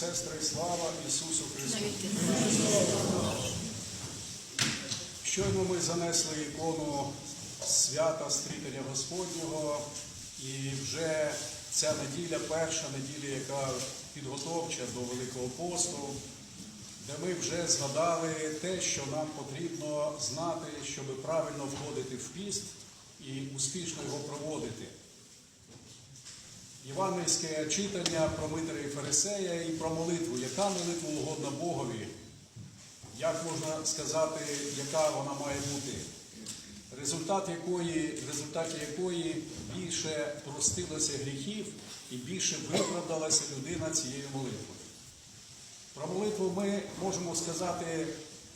сестри, слава Ісусу Христу! Щойно ми занесли ікону свята стрітення Господнього, і вже ця неділя, перша неділя, яка підготовча до Великого посту, де ми вже згадали те, що нам потрібно знати, щоб правильно входити в піст і успішно його проводити. Євангельське читання про Митра і Фарисея і про молитву. Яка молитва угодна Богові? Як можна сказати, яка вона має бути? Результат якої, в результаті якої більше простилося гріхів і більше виправдалася людина цією молитвою. Про молитву ми можемо сказати,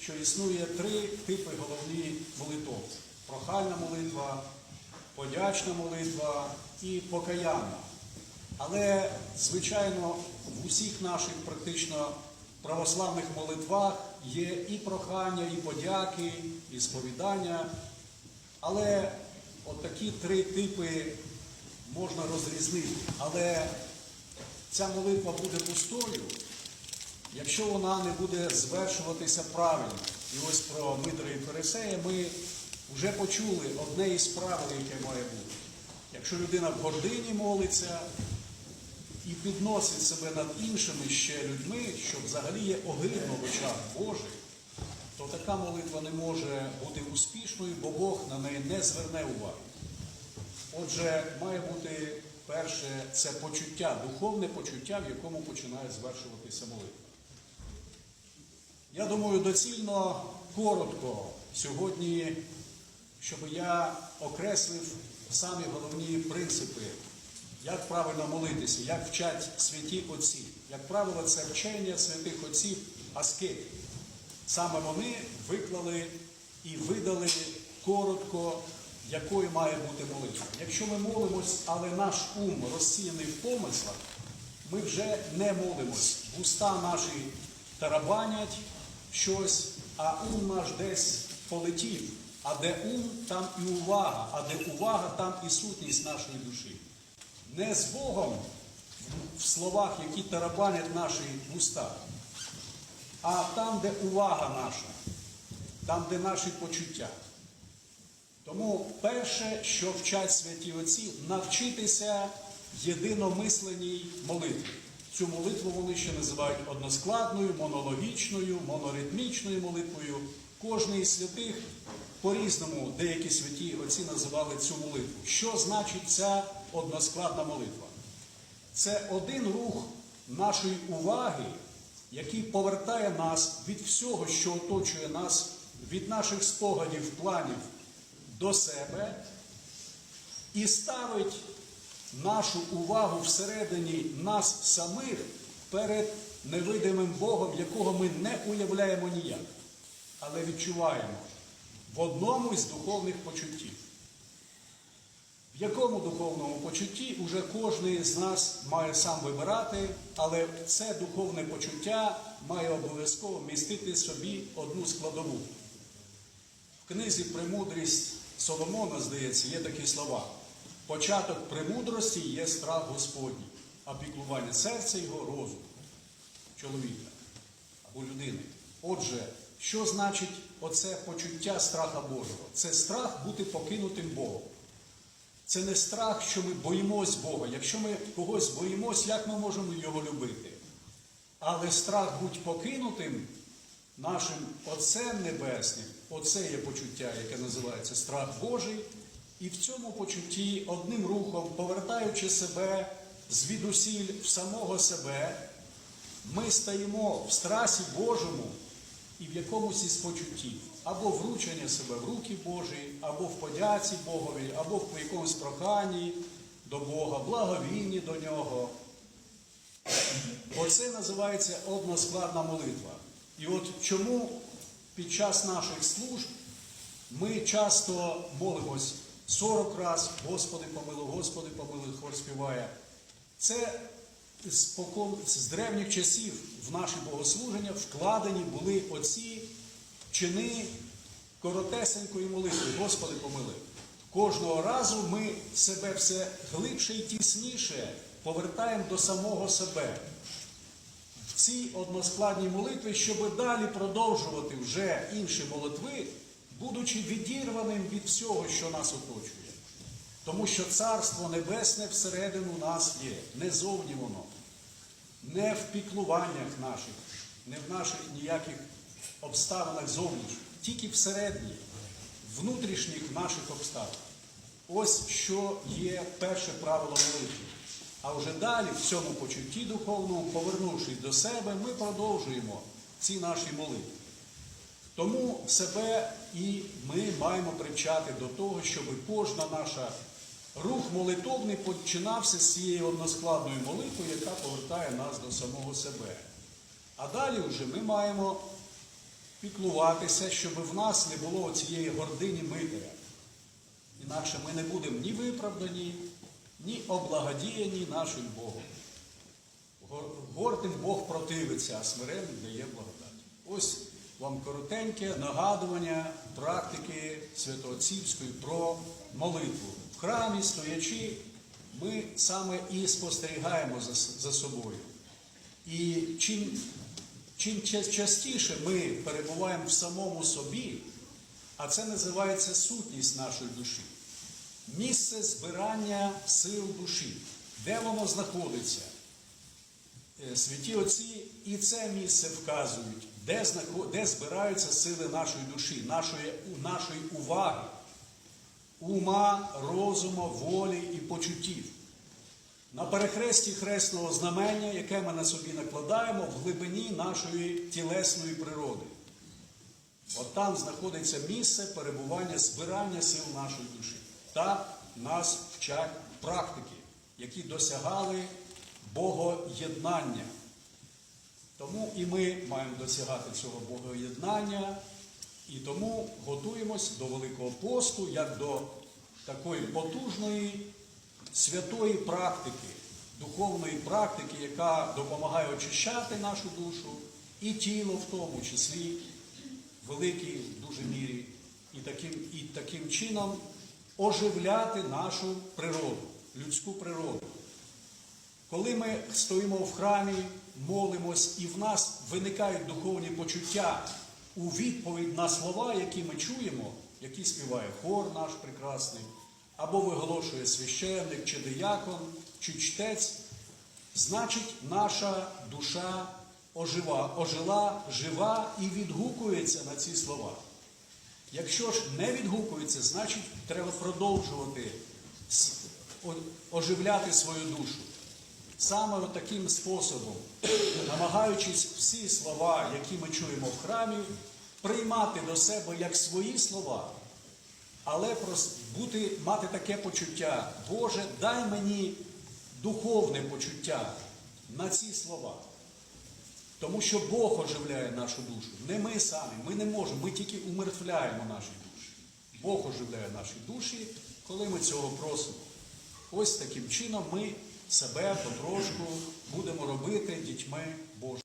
що існує три типи головні молитов: прохальна молитва, подячна молитва і покаянна. Але, звичайно, в усіх наших практично православних молитвах є і прохання, і подяки, і сповідання. Але от три типи можна розрізнити. Але ця молитва буде пустою, якщо вона не буде звершуватися правильно. І ось про Митра і Фарисея ми вже почули одне із правил, яке має бути. Якщо людина в гордині молиться і підносить себе над іншими ще людьми, що взагалі є огидно в очах Божих, то така молитва не може бути успішною, бо Бог на неї не зверне уваги. Отже, має бути перше це почуття, духовне почуття, в якому починає звершуватися молитва. Я думаю, доцільно коротко сьогодні, щоб я окреслив самі головні принципи, як правильно молитися, як вчать святі отці. Як правило, це вчення святих отців аскетів. Саме вони виклали і видали коротко, якою має бути молитва. Якщо ми молимось, але наш ум розсіяний в помислах, ми вже не молимось. Уста наші тарабанять щось, а ум наш десь полетів. А де ум, там і увага, а де увага, там і сутність нашої душі. Не з Богом в словах, які тарабанять наші вуста, а там, де увага наша, там, де наші почуття. Тому перше, що вчать святі отці, навчитися єдиномисленій молитві. Цю молитву вони ще називають односкладною, монологічною, моноритмічною молитвою. Кожний із святих по-різному деякі святі отці називали цю молитву. Що значить ця односкладна молитва? Це один рух нашої уваги, який повертає нас від всього, що оточує нас, від наших спогадів, планів до себе і ставить нашу увагу всередині нас самих перед невидимим Богом, якого ми не уявляємо ніяк, але відчуваємо в одному із духовних почуттів. В якому духовному почутті уже кожен з нас має сам вибирати, але це духовне почуття має обов'язково містити собі одну складову. В книзі Премудрість Соломона, здається, є такі слова. Початок премудрості є страх Господній, а піклування серця його розум чоловіка або людини. Отже, що значить оце почуття страха Божого? Це страх бути покинутим Богом. Це не страх, що ми боїмось Бога. Якщо ми когось боїмось, як ми можемо його любити? Але страх бути покинутим нашим Отцем Небесним, оце є почуття, яке називається страх Божий. І в цьому почутті одним рухом, повертаючи себе звідусіль в самого себе, ми стаємо в страсі Божому і в якомусь із почуттів, або вручення себе в руки Божі, або в подяці Богові, або в якомусь проханні до Бога, благовінні до Нього. Оце називається односкладна молитва. І от чому під час наших служб ми часто молимось 40 раз, Господи помилуй, Господи помилуй, хор співає. Це з древніх часів в наші богослуження вкладені були оці чини коротесенької молитви, Господи помилуй. Кожного разу ми себе все глибше і тісніше повертаємо до самого себе. ці односкладні молитви, щоб далі продовжувати вже інші молитви, будучи відірваним від всього, що нас оточує. Тому що Царство Небесне всередину нас є, не зовні воно, не в піклуваннях наших, не в наших ніяких обставинах зовнішніх, тільки всередині, внутрішніх наших обставин. Ось що є перше правило молитви. А вже далі, в цьому почутті духовному, повернувшись до себе, ми продовжуємо ці наші молитви. Тому себе і ми маємо привчати до того, щоб кожна наша рух молитовний починався з цієї односкладної молитви, яка повертає нас до самого себе. А далі вже ми маємо піклуватися, щоб в нас не було цієї гордині митаря. Інакше ми не будемо ні виправдані, ні облагодіяні нашим Богом. Гор- Гордим Бог противиться, а смиренним дає благодать. Ось вам коротеньке нагадування практики Святоотцівської про молитву. Храмі, стоячи, ми саме і спостерігаємо за, за собою. І чим, чим частіше ми перебуваємо в самому собі, а це називається сутність нашої душі, місце збирання сил душі, де воно знаходиться. Е, Святі отці і це місце вказують, де, де збираються сили нашої душі, нашої, нашої уваги, ума, розуму, волі і почуттів. На перехресті хресного знамення, яке ми на собі накладаємо в глибині нашої тілесної природи. От там знаходиться місце перебування, збирання сил нашої душі. Так нас вчать практики, які досягали богоєднання. Тому і ми маємо досягати цього богоєднання, і тому готуємось до Великого посту як до такої потужної святої практики, духовної практики, яка допомагає очищати нашу душу і тіло в тому числі в великій дуже мірі, і таким, і таким чином оживляти нашу природу, людську природу. Коли ми стоїмо в храмі, молимось, і в нас виникають духовні почуття у відповідь на слова, які ми чуємо, які співає хор наш прекрасний, або виголошує священник, чи диякон, чи чтець, значить наша душа ожива, ожила, жива і відгукується на ці слова. Якщо ж не відгукується, значить треба продовжувати оживляти свою душу. Саме таким способом, намагаючись всі слова, які ми чуємо в храмі, приймати до себе як свої слова, але бути, мати таке почуття, Боже, дай мені духовне почуття на ці слова. Тому що Бог оживляє нашу душу. Не ми самі, ми не можемо, ми тільки умертвляємо наші душі. Бог оживляє наші душі, коли ми цього просимо. Ось таким чином ми себе потрошку будемо робити дітьми Божими.